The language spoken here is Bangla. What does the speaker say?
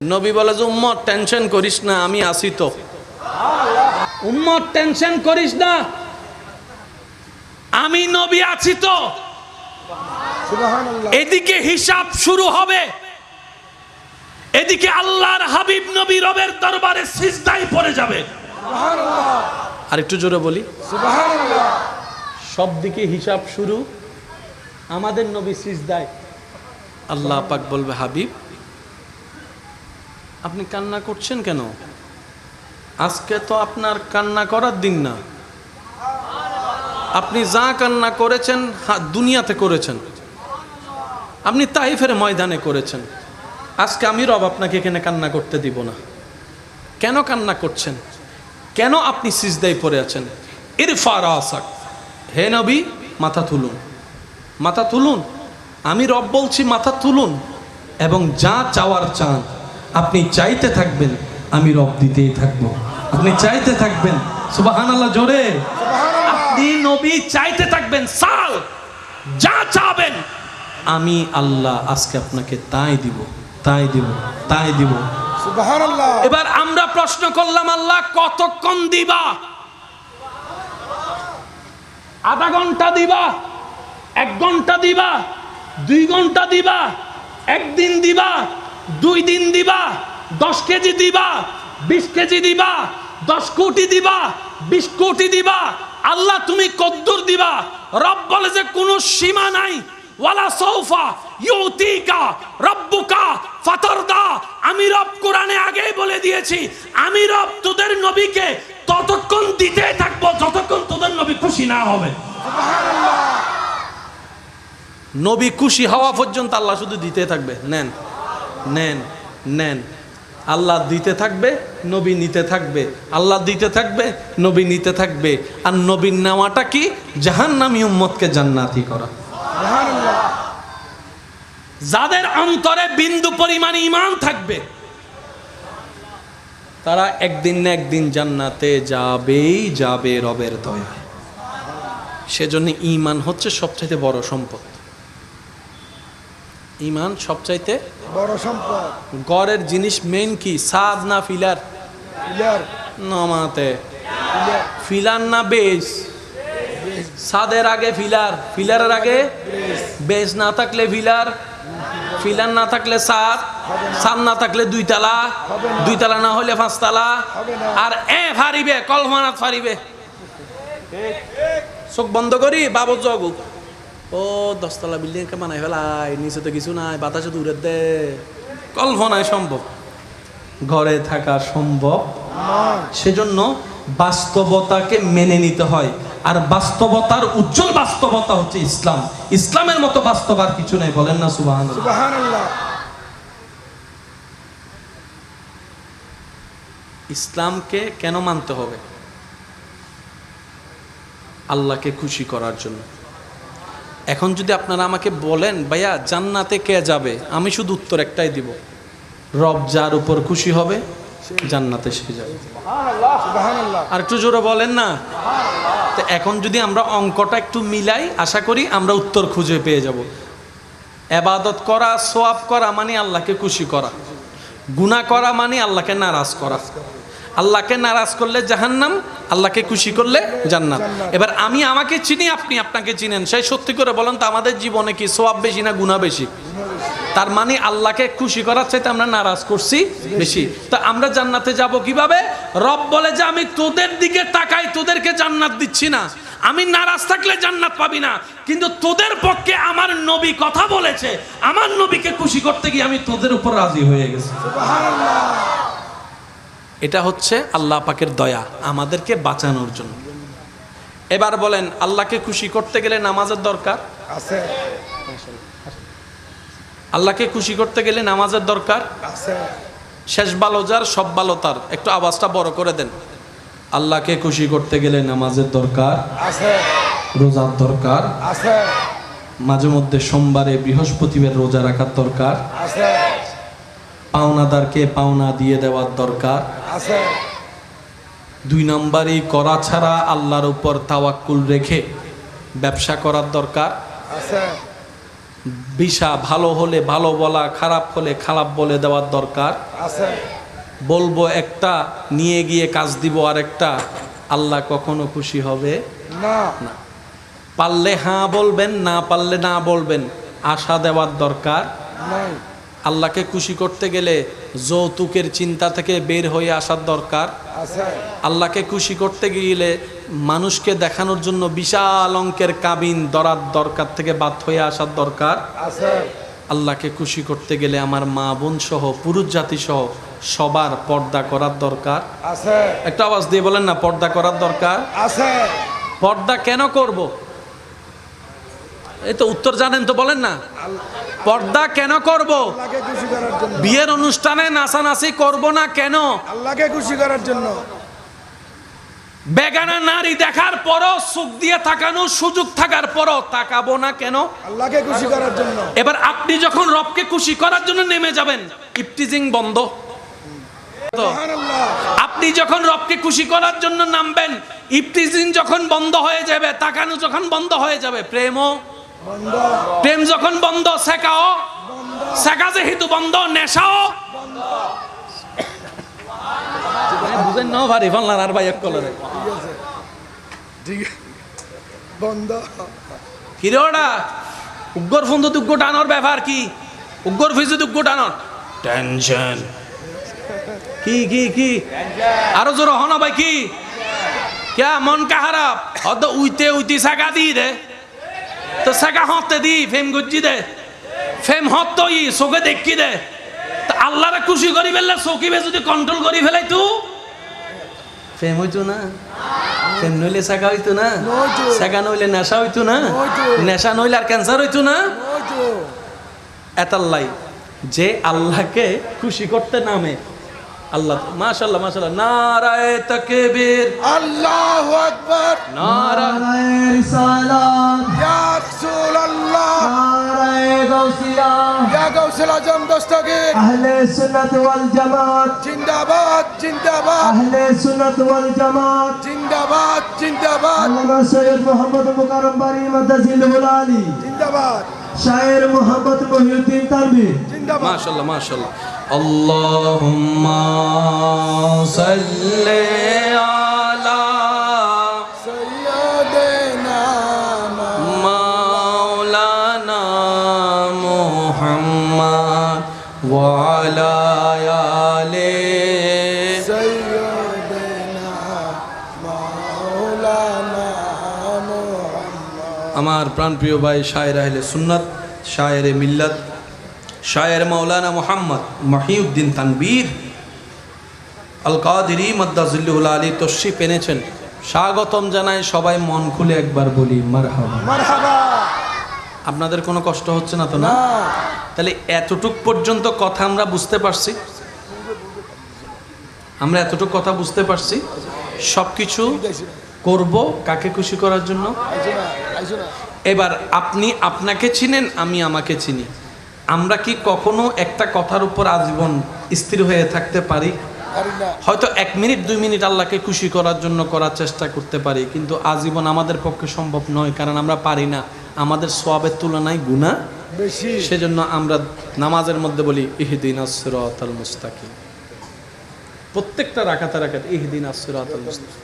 নবী বলে যে উম্মত টেনশন করিস না আমি আসি তো। উম্মত টেনশন করিস না আমি নবী আছি তো। এদিকে হিসাব শুরু হবে। এদিকে আল্লাহর হাবিব নবী রবের দরবারে সিজদাই পড়ে যাবে। আর একটু জোরে বলি। সব দিকে হিসাব শুরু আমাদের নবী সিজদায়। আল্লাহ পাক বলবে হাবিব আপনি কান্না করছেন কেন? আজকে তো আপনার কান্না করার দিন না। আপনি যা কান্না করেছেন দুনিয়াতে করেছেন। আপনি তাই তাইফের ময়দানে করেছেন। আজকে আমি রব আপনাকে এখানে কান্না করতে দিব না। কেন কান্না করছেন? কেন আপনি সিজদায় পড়ে আছেন? ইরফার আসাক। হে নবী, মাথা তুলুন। মাথা তুলুন। আমি রব বলছি মাথা তুলুন। এবং যা চাওয়ার চান। আপনি চাইতে থাকবেন আমি রব দিতেই থাকব। আপনি চাইতে থাকবেন সুবাহান আল্লাহ জোরে আপনি নবী চাইতে থাকবেন সাল। যা চাবেন। আমি আল্লাহ আজকে আপনাকে তাই দিব তাই দিব তাই দিব। এবার আমরা প্রশ্ন করলাম আল্লাহ কতক্ষণ দিবা? আধা ঘণ্টা দিবা? এক ঘণ্টা দিবা? দুই ঘণ্টা দিবা? একদিন দিবা? দুই দিন দিবা দশ কেজি দিবা বিশ কেজি দিবা দশ কোটি দিবা বিশ কোটি দিবা। আল্লাহ তুমি কদ্দুর দিবা। রব বলে যে কোনো সীমা নাই। ওয়ালা সৌফা ইউতিকা রব্বুকা ফাতারদা। আমি রব কোরআনে আগেই বলে দিয়েছি আমি রব তোদের নবীকে ততক্ষণ দিতে থাকব যতক্ষণ তোদের নবী খুশি না হবে। নবী খুশি হওয়া পর্যন্ত আল্লাহ শুধু দিতে থাকবে। নেন। নেন নেন। আল্লাহ দিতে থাকবে, নবী নিতে থাকবে। আল্লাহ দিতে থাকবে, নবী নিতে থাকবে। আর নবীর নেওয়াটা কি? জাহান্নামী উম্মতকে জান্নাতি করা। যাদের অন্তরে বিন্দু পরিমাণ ইমান থাকবে, তারা একদিন না একদিন জান্নাতে যাবেই, যাবে রবের দয়া। সেজন্য ইমান হচ্ছে সবচাইতে বড় সম্পদ। ইমান সবচাইতে বড় সম্পদ। গড়ের জিনিস মেন কি? সাদ না ফিলার? পিলার নমাতে ফিলার। না বেস সাদের আগে ফিলার। ফিলারের আগে বেস না থাকলে ফিলার? ফিলার না থাকলে সাদ? সাদ না থাকলে দুই তালা দুই তালা না হলে পাঁচ তালা আর এ ফারিবে কলমানাত ফারিবে। চোখ বন্ধ করি বাবু জগু। ও দশতলা বিল্ডিং কে বানাই ফেলাই নিচে তো কিছু নাই বাতাসে দূরে দে। কল্পনায় সম্ভব। ঘরে থাকা সম্ভব। সেজন্য বাস্তবতাকে মেনে নিতে হয়। আর বাস্তবতার উজ্জ্বল বাস্তবতা হচ্ছে ইসলাম। ইসলামের মতো বাস্তব আর কিছু নেই বলেন না সুবাহ ইসলামকে কেন মানতে হবে? আল্লাহকে খুশি করার জন্য। এখন যদি আপনারা আমাকে বলেন ভাইয়া জান্নাতে কে যাবে? আমি শুধু উত্তর একটাই দিব। রব যার উপর খুশি হবে জান্নাতে সে যাবে। আর একটু জোরে বলেন না? তো এখন যদি আমরা অঙ্কটা একটু মিলাই আশা করি আমরা উত্তর খুঁজে পেয়ে যাব। এবাদত করা সোয়াব করা মানে আল্লাহকে খুশি করা। গুনাহ করা মানে আল্লাহকে নারাজ করা। আল্লাহকে নারাজ করলে জাহান্নাম আল্লাহকে খুশি করলে জান্নাত। এবার আমি আমাকে চিনি, আপনি আপনাকে চিনেন। সেই সত্যি করে বলেন তো, আমাদের জীবনে কি সোয়াব বেশি না গুণা বেশি? তার মানে আল্লাহকে খুশি করার চাইতে আমরা নারাজ করছি বেশি। তা আমরা জান্নাতে যাব কীভাবে? রব বলে যে, আমি তোদের দিকে তাকাই, তোদেরকে জান্নাত দিচ্ছি না। আমি নারাজ থাকলে জান্নাত পাবি না। কিন্তু তোদের পক্ষে আমার নবী কথা বলেছে। আমার নবীকে খুশি করতে গিয়ে আমি তোদের উপর রাজি হয়ে গেছি। এটা হচ্ছে আল্লাহ পাকের দয়া আমাদেরকে বাঁচানোর জন্য। এবার বলেন আল্লাহকে খুশি করতে গেলে নামাজের দরকার? আছে। আল্লাহকে খুশি করতে গেলে নামাজের দরকার? আছে। শেষ ভালো যার সব ভালো তার। একটু আওয়াজটা বড় করে দেন। আল্লাহকে খুশি করতে গেলে নামাজের দরকার? আছে। রোজার দরকার? আছে। মাঝে মধ্যে সোমবারে বৃহস্পতিবার রোজা রাখার দরকার? আছে। পাওনাদারকে পাওনা দিয়ে দেওয়ার দরকার। আছে। দুই নম্বরই করা ছাড়া আল্লাহর উপর তাওয়াক্কুল রেখে ব্যবসা করার দরকার। আছে। বিষা ভালো হলে ভালো বলা খারাপ হলে খারাপ বলে দেওয়ার দরকার। আছে। বলব একটা নিয়ে গিয়ে কাজ দিব আর একটা আল্লাহ কখনো খুশি হবে? না। পারলে হ্যাঁ বলবেন না পারলে না বলবেন আশা দেওয়ার দরকার। নাই। আল্লাহকে খুশি করতে গেলে যৌতুকের চিন্তা থেকে বের হয়ে আসার দরকার। আছে আল্লাহকে খুশি করতে গেলে মানুষকে দেখানোর জন্য বিশাল অঙ্কের কাবিন দরার দরকার থেকে বাদ হয়ে আসার দরকার। আল্লাহকে খুশি করতে গেলে আমার মা বোন সহ পুরুষ জাতি সহ সবার পর্দা করার দরকার। আছে একটা আওয়াজ দিয়ে বলেন না পর্দা করার দরকার। পর্দা কেন করব? এই তো উত্তর জানেন তো বলেন না। পর্দা কেন করব? বিয়ের অনুষ্ঠানে নাচানাচি করব না কেন? আল্লাহকে খুশি করার জন্য। বেগানা নারী দেখার পরও সুখ দিয়ে তাকানো সুযোগ থাকার পরও তাকাবো না কেন? আল্লাহকে খুশি করার জন্য। এবার আপনি যখন রবকে খুশি করার জন্য নেমে যাবেন ইফটিজিং বন্ধ। আপনি যখন রবকে খুশি করার জন্য নামবেন ইফটিজিং যখন বন্ধ হয়ে যাবে তাকানো যখন বন্ধ হয়ে যাবে প্রেমও প্রেম যখন বন্ধ শেখাও। শেখা যেহেতু বন্ধ নেশাও। বুঝেন না ভারি ফাল্লার আর ভাই এক কলরে। ঠিক আছে ঠিক আছে। বন্ধ কিরে ওটা? উগ্গর ফোন তো উগ্র টানোর ব্যাপার কি? উগ্গর ফিজু উগ্র টানোর। টেনশন। কি কি কি? আরও জোর হনা ভাই কি? ক্যা মন কা খারাপ? অত উইতে উইতে সাকা দি দে। তো সাকা হতে দি ফেম গুজি দে। ফেম হত ই চোখে দেখি দে। তা আল্লাহরে খুশি করি ফেললে চকিবে যদি কন্ট্রোল করি ফেলাই তু? ফেম হইতো না। ফেম নইলে সাকা হইতো না। সাকা নইলে নেশা হইতো না। নেশা নইলে আর ক্যান্সার হইতো না। এতাল্লাই যে আল্লাহকে খুশি করতে নামে আল্লাহ মাশাল্লাহ মাশাল্লাহ নারায় তাকবীর। আল্লাহু আকবার। নারা নারায়ে রিসালাত। ইয়া রাসূলুল্লাহ। নারায়ে গাউসিয়া। ইয়া গাউসুল আজম দস্তগীর। আহলে সুন্নাত ওয়াল জামাত। জিন্দাবাদ জিন্দাবাদ। আহলে সুন্নাত ওয়াল জামাত। জিন্দাবাদ জিন্দাবাদ। আল্লামা সৈয়দ মোহাম্মদ মুকাররম বারি মাদাজিল আলী। জিন্দাবাদ। শায়ের মোহাম্মদ মহিউদ্দিন তানভীর জিন্দাবাদ। মাশাল্লাহ মাশাল্লাহ সাল্লি আলা সৈয়দেনা মাওলানা মুহাম্মদ ওয়া আলা আলি সৈয়দেনা মাওলানা মুহাম্মদ আমার প্রাণপ্রিয় ভাই শায়ের আহলে সুন্নাত শায়ের মিল্লাত শায়ের মাওলানা মোহাম্মদ মহিউদ্দিন তানবীর আল কাদিরি মদ্দাজুল্লুল আলী তশরিফ এনেছেন। স্বাগতম জানাই সবাই মন খুলে একবার বলি মারহাবা। আপনাদের কোনো কষ্ট হচ্ছে না তো না? তাহলে এতটুক পর্যন্ত কথা আমরা বুঝতে পারছি। আমরা এতটুক কথা বুঝতে পারছি। সব কিছু করব কাকে খুশি করার জন্য? এবার আপনি আপনাকে চিনেন আমি আমাকে চিনি। আমরা কি কখনো একটা কথার উপর আজীবন স্থির হয়ে থাকতে পারি? হয়তো এক মিনিট দুই মিনিট আল্লাহকে খুশি করার জন্য করার চেষ্টা করতে পারি কিন্তু আজীবন আমাদের পক্ষে সম্ভব নয় কারণ আমরা পারি না। আমাদের সোয়াবের তুলনায় গুণা বেশি। সেজন্য আমরা নামাজের মধ্যে বলি ইহদিন আসরাতাল মুস্তাকিম। প্রত্যেকটা রাখাতে রাখাতে ইহদিন আসরাতাল মুস্তাকিম।